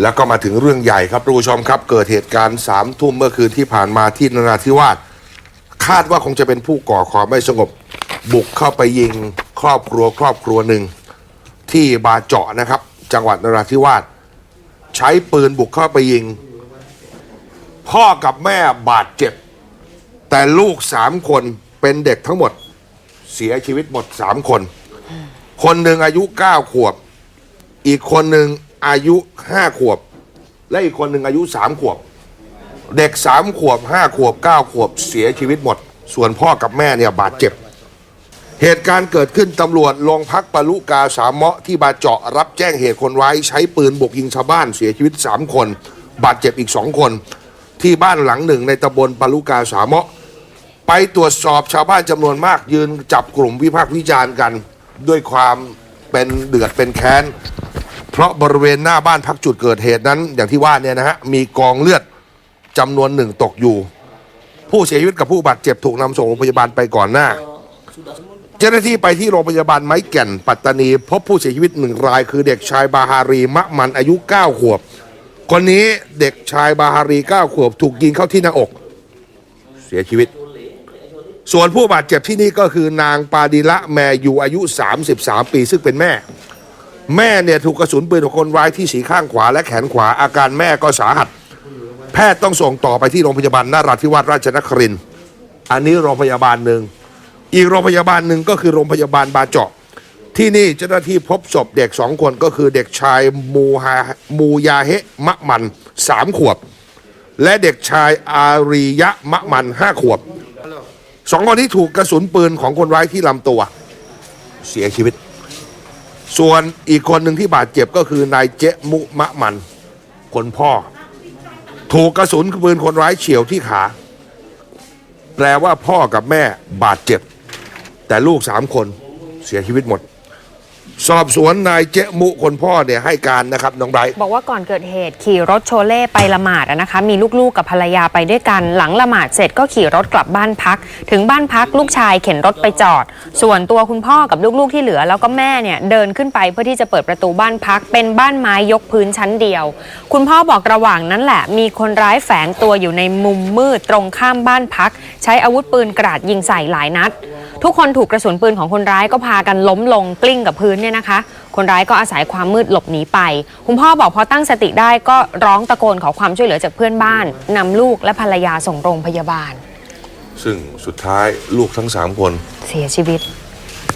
แล้วก็มาถึงเรื่องใหญ่ครับทุกผู้ชมครับ เกิดเหตุการณ์สามทุ่มเมื่อคืนที่ผ่านมาที่นราธิวาสคาดว่าคงจะเป็นผู้ก่อความไม่สงบ บุกเข้าไปยิงครอบครัวครอบครัวหนึ่ง ที่บาเจาะนะครับ จังหวัดนราธิวาสใช้ปืนบุกเข้าไปยิง พ่อกับแม่บาดเจ็บ แต่ลูกสามคนเป็นเด็กทั้งหมด เสียชีวิตหมดสามคน คนหนึ่งอายุเก้าขวบ อีกคนหนึ่ง อายุห้าขวบ และอีกคนหนึ่งอายุสามขวบ เด็กสามขวบห้าขวบเก้าขวบเสียชีวิตหมด ส่วนพ่อกับแม่เนี่ยบาดเจ็บ เหตุการณ์เกิดขึ้นตำรวจโรงพักปะลุกาสามเมาะที่บาเจาะรับแจ้งเหตุคนร้ายใช้ปืนบุกยิงชาวบ้านเสียชีวิต3คน บาดเจ็บอีก2คน ที่บ้านหลังหนึ่งในตำบลปะลุกาสามเมาะไปตรวจสอบชาวบ้านจำนวนมากยืนจับกลุ่มวิพากษ์วิจารณ์กัน ด้วยความเป็นเดือดเป็นแค้น เพราะบริเวณหน้าบ้านพักจุดเกิดเหตุนั้น อย่างที่ว่าเนี่ยนะฮะมีกองเลือดจำนวนหนึ่งตกอยู่ ผู้เสียชีวิตกับผู้บาดเจ็บถูกนำส่งโรงพยาบาลไปก่อนหน้า เจ้าหน้าที่ไปที่โรงพยาบาลไม้แก่นปัตตานี พบผู้เสียชีวิตหนึ่งราย คือเด็กชายบาฮารีมะมันอายุ 9 ขวบ คนนี้เด็กชายบาฮารี 9 ขวบ ถูกยิงเข้าที่หน้าอก เสียชีวิต ส่วนผู้บาดเจ็บที่นี่ก็คือนางปาดิละแมยูอายุ 33 ปีซึ่งเป็นแม่ แม่เนี่ยถูกกระสุนปืนของคนร้ายที่สีข้างขวาและแขนขวาอาการแม่ก็สาหัส แพทย์ต้องส่งต่อไปที่โรงพยาบาลนราธิวาสราชนครินทร์อันนี้โรงพยาบาลหนึ่งอีกโรงพยาบาลหนึ่งก็คือโรงพยาบาลบาเจาะ ที่นี่เจ้าหน้าที่พบศพเด็กสองคนก็คือเด็กชายมูฮามูยาเฮะมะมันสามขวบ และเด็กชายอาริยะมะมันห้าขวบสองคนที่ถูกกระสุนปืนของคนร้ายที่ลำตัว เสียชีวิต ส่วนอีกคนหนึ่งที่บาดเจ็บก็คือนายเจมุมะมัน คนพ่อ ถูกกระสุนปืนคนร้ายเฉียวที่ขา แปลว่าพ่อกับแม่บาดเจ็บ แต่ลูกสามคนเสียชีวิตหมด สอบสวนนายเจมุคนพ่อเนี่ยให้การนะครับน้องไบรท์บอกว่าก่อนเกิดเหตุขี่รถโชเล่ไปละหมาดอะนะคะ มีลูกๆกับภรรยาไปด้วยกัน หลังละหมาดเสร็จก็ขี่รถกลับบ้านพัก ถึงบ้านพักลูกชายเข็นรถไปจอด ส่วนตัวคุณพ่อกับลูกๆที่เหลือ แล้วก็แม่เนี่ยเดินขึ้นไปเพื่อที่จะเปิดประตูบ้านพัก เป็นบ้านไม้ยกพื้นชั้นเดียว คุณพ่อบอกระหว่างนั้นแหละ มีคนร้ายแฝงตัวอยู่ในมุมมืดตรงข้ามบ้านพัก ใช้อาวุธปืนกราดยิงใส่หลายนัด ทุกคนถูกกระสุนปืนของคนร้ายก็พากันล้มลงกลิ้งกับพื้นเนี่ยนะคะ คนร้ายก็อาศัยความมืดหลบหนีไป คุณพ่อบอกพอตั้งสติได้ก็ร้องตะโกนขอความช่วยเหลือจากเพื่อนบ้านนำลูกและภรรยาส่งโรงพยาบาล ซึ่งสุดท้ายลูกทั้งสามคนเสียชีวิต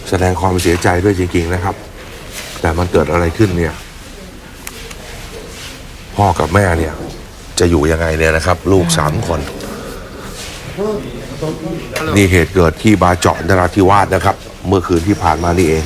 แสดงความเสียใจด้วยจริงๆนะครับ แต่มันเกิดอะไรขึ้นเนี่ย พ่อกับแม่เนี่ย จะอยู่ยังไงเนี่ยนะครับ ลูกสามคน นี่เหตุเกิดที่บาเจาะนราธิวาสนะครับ เมื่อคืนที่ผ่านมานี่เอง